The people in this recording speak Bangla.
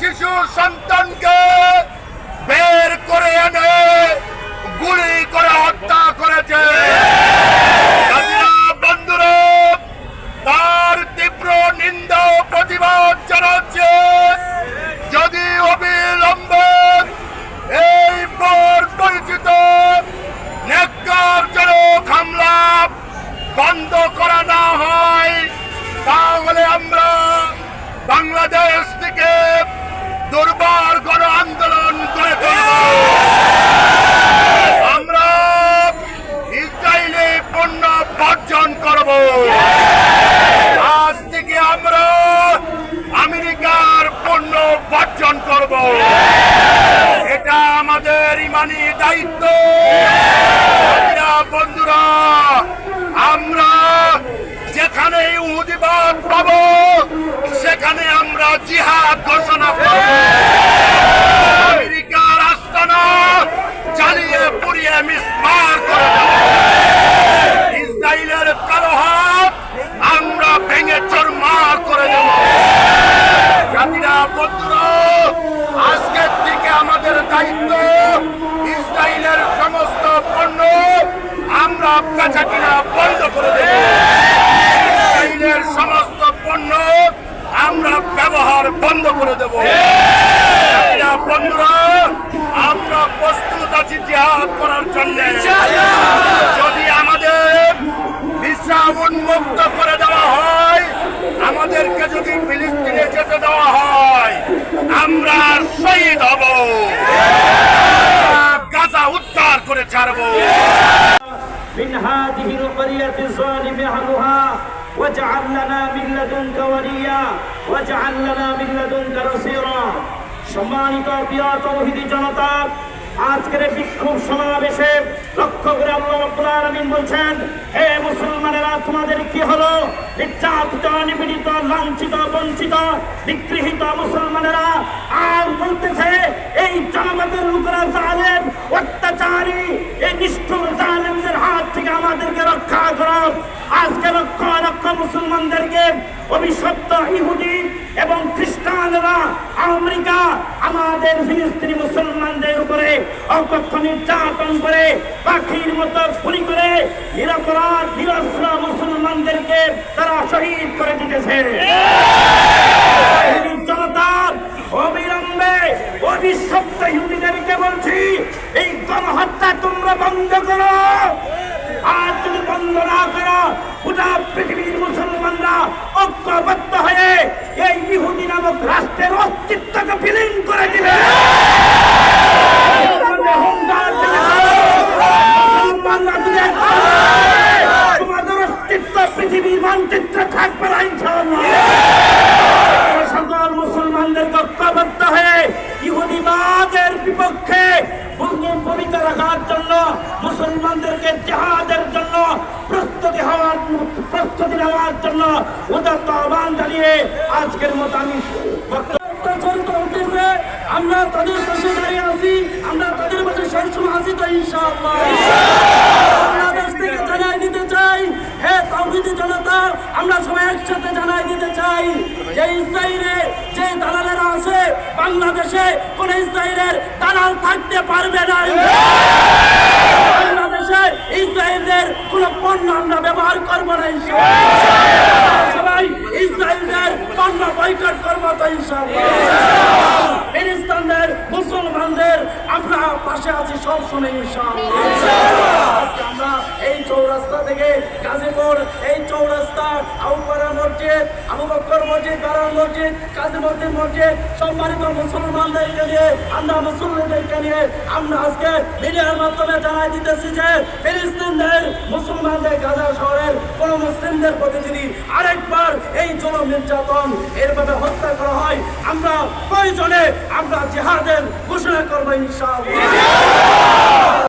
শিশুর সন্তানকে বের করে এনে গুলি করে হত্যা করেছে। বন্ধুরা, তার তীব্র নিন্দা প্রতিবাদ জানাচ্ছে। যদি অবিলম্বে এই বর পরিচিত নেকারজনক হামলা বন্ধ করা না হয়, তাহলে আমরা বাংলাদেশ জিহাদ ঘোষণা করব। আমেরিকার আস্তানা জ্বালিয়ে পুড়িয়ে মিসমার করে ইসরায়েলের কালো হাত আমরা ভেঙে চরমার করে দেব। জাতিরা, বন্ধুরা, আজকের থেকে আমাদের দায়িত্ব ইসরায়েলের সমস্ত পণ্য আমরা বেচা বন্ধ করে দেব ইসরায়েলের সমস্ত পণ্য আমরা ব্যবহার বন্ধ করে দেব জাতিরা বন্ধুরা আমরা প্রস্তুত আছি জিহাদ করার জন্য যদি আমাদের ভিসা উন্মুক্ত করে দেওয়া হয় আমাদেরকে যদি ফিলিস্তিনে যেতে দেওয়া হয় আমরা শহীদ হব আমরা গাজা উদ্ধার করে ছাড়বো من هذه القرية الظالم أهلها واجعل لنا من لدنك وليا واجعل لنا من لدنك نصيرا সম্মানিত প্রিয় তৌহিদি জনতা আজকের এই বিক্ষোভ সমাবেশে লক্ষ্য করে আল্লাহ রাব্বুল আলামিন বলছেন হে মুসলমানেরা তোমাদের কি হলো নির্যাতিত নিপীড়িত লাঞ্ছিত বঞ্চিত নিগৃহীত মুসলমানেরা আর বলতেছে এই জনগণের উপরে জালেম অত্যাচারী এই নিষ্ঠুর জালেমদের হাত থেকে আমাদেরকে রক্ষা করো আজকে লক্ষ লক্ষ মুসলমানদেরকে অভিশপ্ত ইহুদি এবং খ্রিস্টানরা আমেরিকা, আমাদের ফিলিস্তিনি মুসলমানদের উপরে অকক্ষ নির্যাতন করে, পাখির মতো গুলি করে, নিরপরাধ, নিরস্ত্র মুসলমানদেরকে তারা শহীদ করে দিতেছে এই জনতার অবিলম্বে অভিশপ্ত ইহুদিদেরকে বলছি এই গণহত্যা তোমরা বন্ধ করো আর যদি বন্ধ না করো গোটা পৃথিবীর মুসলমানরা ঐক্যবদ্ধ হয়ে এই ইহুদি নামক রাষ্ট্রের অস্তিত্বকে বিলীন করে দিবে মুসলমানদের হুঙ্কার দিতেছে। মুসলমানরা যদি এক হয়, তোমাদের অস্তিত্ব পৃথিবীর মানচিত্রে থাকবে না ইনশাআল্লাহ সকল মুসলমানদের ঐক্যবদ্ধ হয়ে ইহুদিবাদের বিপক্ষে ভূমিকা রাখার জন্য, মুসলমানদেরকে জেহাদের জন্য প্রস্তুতি হওয়ার, প্রস্তুতি নেওয়ার জন্য উদাত্ত আহ্বান জানিয়ে আজকের মতো আমি আমরা তাদের পাশে দাঁড়িয়ে আছি, আমরা তাদের পাশে সবসময় আছি তো বাংলাদেশ থেকে জানাই দিতে চাই, হে তাওহিদি জনতা, আমরা সবাই একসাথে জানাই দিতে চাই। যে ইসরায়েলে যে দালালেরা আছে, বাংলাদেশে কোন ইসরায়েলের দালাল থাকতে পারবে না। বাংলাদেশে ইসরায়েলের কোন পণ্য আমরা ব্যবহার করব না। সবাই ইসরায়েলের পণ্য বয়কট করব তো ফিলিস্তিনদের, মুসলমানদের আমরা পাশে আছি, সব সময় মসজিদ বারার মসজিদ, কাজী মসজিদ সম্মানিত মুসলমানদেরকে নিয়ে, আমরা মুসলমানদেরকে নিয়ে, আমরা আজকে মিডিয়ার মাধ্যমে জানাই দিতেছি যে ফিলিস্তিনদের, মুসলমানদের গাজা শহরের কোন মুসলিমদের প্রতি যদি আরেকবার এই জুলুম নির্যাতন এরভাবে হত্যা করা হয়, আমরা প্রয়োজনে আমরা জেহাদের ঘোষণা করব ইনশাআল্লাহ।